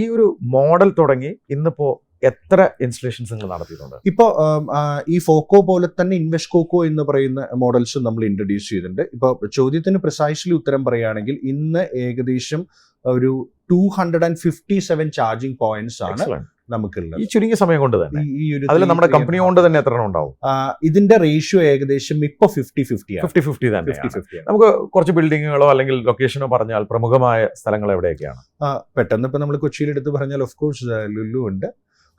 ഈ ഒരു മോഡൽ തുടങ്ങി ഇന്നിപ്പോ എത്ര ഇൻസ്റ്റലേഷൻസ് നിങ്ങൾ നടത്തിയിട്ടുണ്ട്? ഇപ്പോൾ ഈ ഫോക്കോ പോലെ തന്നെ ഇൻവെസ്റ്റ്കോക്കോ എന്ന് പറയുന്ന മോഡൽസ് നമ്മൾ ഇൻട്രൊഡ്യൂസ് ചെയ്തിട്ടുണ്ട്. ഇപ്പോൾ ചോദ്യത്തിന് പ്രിസൈസ്ലി ഉത്തരം പറയുകയാണെങ്കിൽ ഇന്ന് ഏകദേശം ഒരു two hundred and fifty seven charging points ആണ്. നമുക്കുള്ളത്. ഈ ചുരുങ്ങിയ സമയം കൊണ്ട് തന്നെ. ഈ- ഒരു അതിൽ നമ്മുടെ കമ്പനി കൊണ്ട് തന്നെ എത്ര എണ്ണം ഉണ്ടാവും? ഇതിന്റെ റേഷ്യോ ഏകദേശം ഇപ്പൊ ഫിഫ്റ്റി ഫിഫ്റ്റി ഫിഫ്റ്റി ഫിഫ്റ്റി തന്നെ നമുക്ക് കുറച്ച് ബിൽഡിങ്ങുകളോ അല്ലെങ്കിൽ ലൊക്കേഷനോ പറഞ്ഞാൽ പ്രമുഖമായ സ്ഥലങ്ങൾ എവിടെയൊക്കെയാണ്? പെട്ടെന്ന് ഇപ്പൊ നമ്മൾ കൊച്ചിയിൽ എടുത്ത് പറഞ്ഞാൽ ഓഫ് കോഴ്സ് ലുലു ഉണ്ട്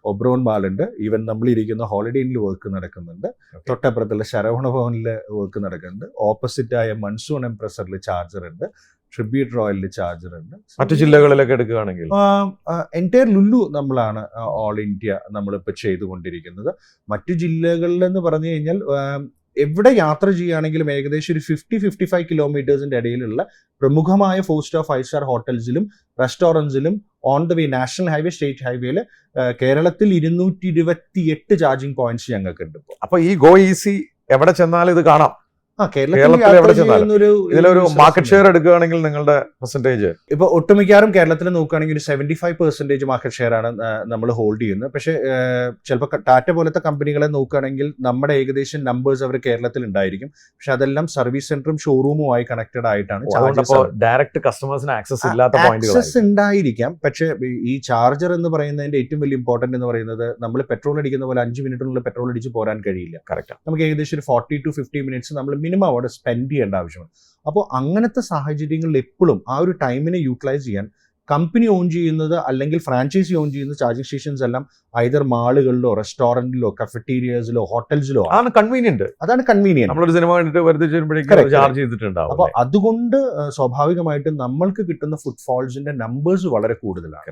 ഒബ്രോൺ മാൾ ഉണ്ട് ഈവൻ നമ്മൾ ഇരിക്കുന്ന ഹോളിഡേ ഇന്നിൽ വർക്ക് നടക്കുന്നുണ്ട്. തൊട്ടപ്പുറത്തുള്ള ശരവണ ഭവനിൽ വർക്ക് നടക്കുന്നുണ്ട്. ഓപ്പോസിറ്റ് ആയ മൺസൂൺ എംപ്രസറിൽ ചാർജർ ഉണ്ട്. ട്രിബ്യൂട്ട് റോയലിൽ ചാർജർ ഉണ്ട് മറ്റു ജില്ലകളിലൊക്കെ എടുക്കുകയാണെങ്കിൽ? എന്റയർ ലുല്ലു നമ്മളാണ് ഓൾ ഇന്ത്യ നമ്മളിപ്പോൾ ചെയ്തുകൊണ്ടിരിക്കുന്നത്. മറ്റു ജില്ലകളിലെന്ന് പറഞ്ഞു കഴിഞ്ഞാൽ എവിടെ യാത്ര ചെയ്യുകയാണെങ്കിലും ഏകദേശം ഒരു ഫിഫ്റ്റി ഫിഫ്റ്റി ഫൈവ് കിലോമീറ്റേഴ്സിന്റെ ഇടയിലുള്ള പ്രമുഖമായ ഫോർ സ്റ്റാർ ഫൈവ് സ്റ്റാർ ഹോട്ടൽസിലും റെസ്റ്റോറന്റ്സിലും on the way national highway state ഹൈവേയിൽ കേരളത്തിൽ ഇരുന്നൂറ്റി ഇരുപത്തി എട്ട് ചാർജിങ് പോയിന്റ്സ് ഞങ്ങൾക്കുണ്ട് അപ്പോൾ അപ്പൊ ഈ ഗോ ഈസി എവിടെ ചെന്നാലും ഇത് കാണാം. കേരളത്തിൽ കേരളത്തിൽ എവിടെ ചെന്നാലും. ഇതിലൊരു മാർക്കറ്റ് ഷെയർ എടുക്കുകയാണെങ്കിൽ നിങ്ങളുടെ പെർസെന്റേജ് ഇപ്പൊ ഒട്ടുമിക്കാറും കേരളത്തിൽ നോക്കുകയാണെങ്കിൽ ഒരു seventy five percentage market share ആണ് നമ്മൾ ഹോൾഡ് ചെയ്യുന്നത്. പക്ഷേ ചിലപ്പോൾ ടാറ്റ പോലത്തെ കമ്പനികളെ നോക്കുകയാണെങ്കിൽ നമ്മുടെ ഏകദേശം നമ്പേഴ്സ് അവർ കേരളത്തിൽ ഉണ്ടായിരിക്കും. പക്ഷെ അതെല്ലാം സർവീസ് സെന്ററും ഷോറൂമും ആയി കണക്റ്റഡ് ആയിട്ടാണ് ഡയറക്റ്റ് കസ്റ്റമേഴ്സിന് ആക്സസ് ഇല്ലാത്ത ആക്സസ് ഉണ്ടായിരിക്കാം. പക്ഷേ ഈ ചാർജർ എന്ന് പറയുന്നതിന്റെ ഏറ്റവും വലിയ ഇമ്പോർട്ടന്റ് എന്ന് പറയുന്നത് നമ്മൾ പെട്രോൾ അടിക്കുന്ന പോലെ അഞ്ച് മിനിറ്റിനുള്ളിൽ പെട്രോൾ അടിച്ച് പോരാൻ കഴിയില്ല. കറക്റ്റ് നമുക്ക് ഏകദേശം ഒരു ഫോർട്ടി ടു ഫിഫ്റ്റി മിനിറ്റ്സ് നമ്മൾ മിനിമം അവിടെ സ്പെൻഡ് ചെയ്യേണ്ട ആവശ്യമാണ്. അപ്പോൾ അങ്ങനത്തെ സാഹചര്യങ്ങളിൽ എപ്പോഴും ആ ഒരു ടൈമിനെ യൂട്ടിലൈസ് ചെയ്യാൻ കമ്പനി ഓൺ ചെയ്യുന്നത് അല്ലെങ്കിൽ ഫ്രാഞ്ചൈസി ഓൺ ചെയ്യുന്ന ചാർജിങ് സ്റ്റേഷൻസ് എല്ലാം ഐതർ മാളുകളിലോ റെസ്റ്റോറന്റിലോ കഫറ്റീരിയസിലോ ഹോട്ടൽസിലോ ആണ്. കൺവീനിയന്റ് അതാണ് കൺവീനിയന്റ് നമ്മളൊരു സിനിമ കണ്ടിട്ട് വെറുതെ ചാർജ് ചെയ്തിട്ടുണ്ടാവും അപ്പോൾ അതുകൊണ്ട് സ്വാഭാവികമായിട്ടും നമ്മൾക്ക് കിട്ടുന്ന ഫുട്ഫോൾസിന്റെ നമ്പേഴ്സ് വളരെ കൂടുതലാണ്.